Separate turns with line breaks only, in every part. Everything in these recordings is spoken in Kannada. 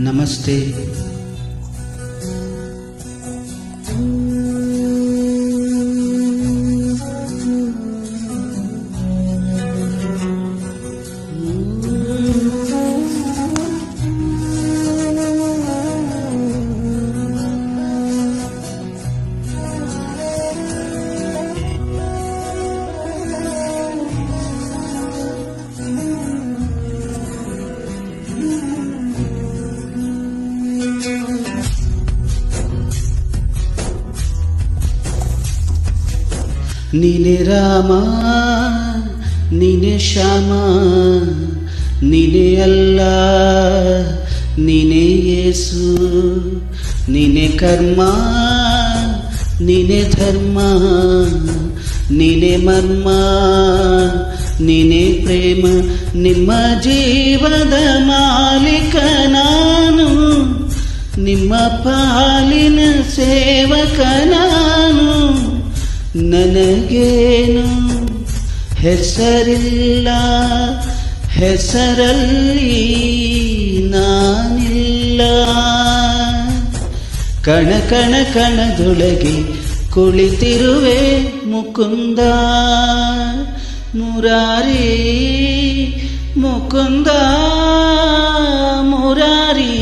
नमस्ते। ನೀನೆ ರಾಮ, ನೀನೆ ಶ್ಯಾಮ, ನೀನೆ ಅಲ್ಲ, ನೀನೆ ಯೇಸು, ನೀನೆ ಕರ್ಮ, ನೀನೆ ಧರ್ಮ, ನೀನೆ ಮರ್ಮ, ನೀನೆ ಪ್ರೇಮ. ನಿಮ್ಮ ಜೀವದ ಮಾಲೀಕ ನಾನು, ನಿಮ್ಮ ಪಾಲಿನ ಸೇವಕ ನಾನು. ನನಗೇನು ಹೆಸರಿಲ್ಲ ಹೆಸರಲ್ಲಿ ನಾನಿಲ್ಲ. ಕಣ ಕಣ ಕಣದೊಳಗೆ ಕುಳಿತಿರುವೆ ಮುಕುಂದ. ಮುರಾರಿ ಮುಕುಂದ ಮುರಾರಿ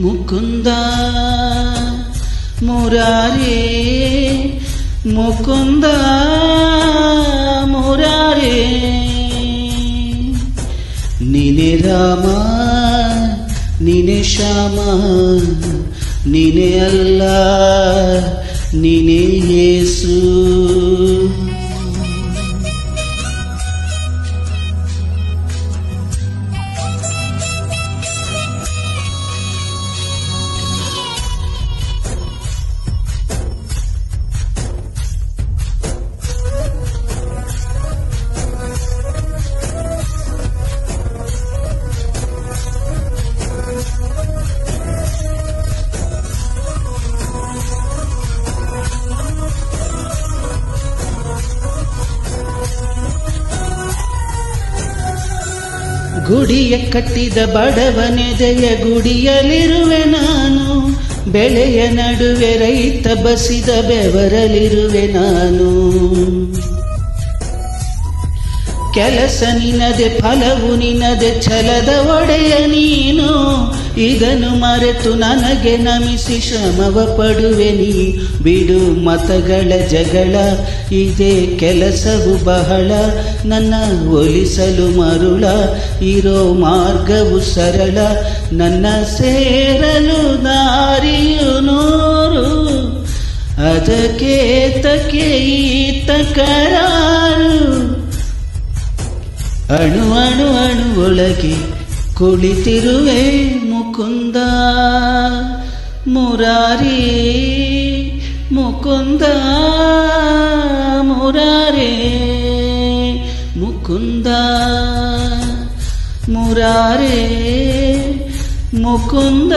ಮುಕುಂದ. ಮುರಾರಿ. ಮುಕುಂದ ಮುರಾರಿ ನೀನೆ ರಾಮ ನೀನೆ ಶ್ಯಾಮ ನೀನೆ ಅಲ್ಲ ನೀನೆ ಯೇಸು ಗುಡಿಯ ಕಟ್ಟಿದ ಬಡವನೆದೆಯ ಗುಡಿಯಲಿರುವೆ ನಾನು. ಬೆಳೆಯ ನಡುವೆ ರೈತ ಬಸಿದ ಬೆವರಲಿರುವೆ ನಾನು. ಕೆಲಸ ನಿನದೆ ಫಲವು ನಿನದೆ ಛಲದ ಒಡೆಯ ನೀನು. ಇದನ್ನು ಮರೆತು ನನಗೆ ನಮಿಸಿ ಶ್ರಮವ ಪಡುವೆ ನೀ. ಬಿಡು ಮತಗಳ ಜಗಳ, ಇದೇ ಕೆಲಸವು ಬಹಳ. ನನ್ನ ಒಲಿಸಲು ಮರುಳ, ಇರೋ ಮಾರ್ಗವು ಸರಳ. ನನ್ನ ಸೇರಲು ದಾರಿಯು ನೋರು. ಅದಕ್ಕೆ ತಕೆ ಈತ ಕರಾರು. ಅಣು ಅಣು ಅಣು ಒಳಗೆ ಕುಳಿತಿರುವೆ ಮುಕುಂದ. ಮುರಾರಿ ಮುಕುಂದ ಮುರಾರಿ ಮುಕುಂದ. ಮುರಾರಿ ಮುಕುಂದ.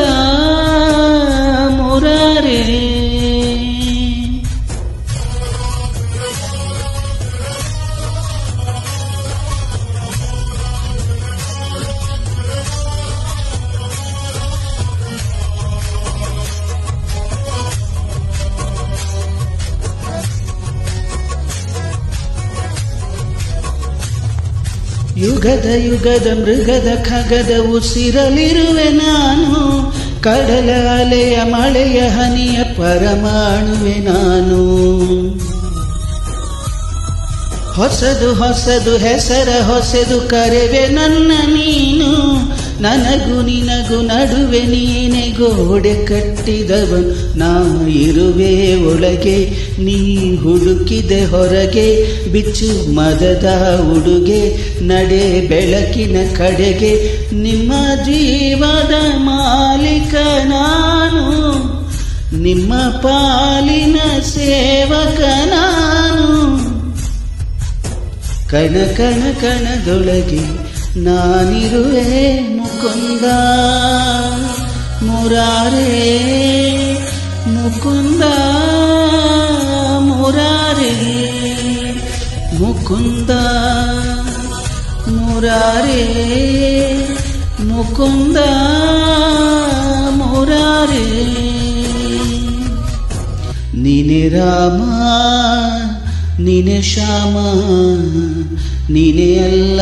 ಯುಗದ ಯುಗದ ಮೃಗದ ಖಗದ ಉಸಿರಲಿರುವೆ ನಾನು. ಕಡಲ ಅಲೆಯ ಮಳೆಯ ಹನಿಯ ಪರಮಾಣುವೆ ನಾನು. ಹೊಸದು ಹೊಸದು ಹೆಸರ ಹೊಸದು ಕರೆವೆ ನನ್ನ ನೀನು. ನನಗೂ ನಿನಗು ನಡುವೆ ನೀನೆ ಗೋಡೆ ಕಟ್ಟಿದವನು. ನಾ ಇರುವೆ ಒಳಗೆ, ನೀ ಹುಡುಕಿದೆ ಹೊರಗೆ. ಬಿಚ್ಚು ಮದದ ಉಡುಗೆ, ನಡೆ ಬೆಳಕಿನ ಕಡೆಗೆ. ನಿಮ್ಮ ಜೀವದ ಮಾಲೀಕ ನಾನು. ನಿಮ್ಮ ಪಾಲಿನ ಸೇವಕ ನಾನು. ಕಣ ಕಣ ಕಣದೊಳಗೆ ನಾನಿರುವೆ ಮುಕುಂದ ಮುರಾರೇ ಮುಕುಂದ ಮುರಾರೇ ಮುಕುಂದ ಮುರಾರೇ ಮುಕುಂದ ಮುರಾರೇ ನೀನೆ ರಾಮ ನೀನೆ ಶ್ಯಾಮ ನೀನೆ ಅಲ್ಲ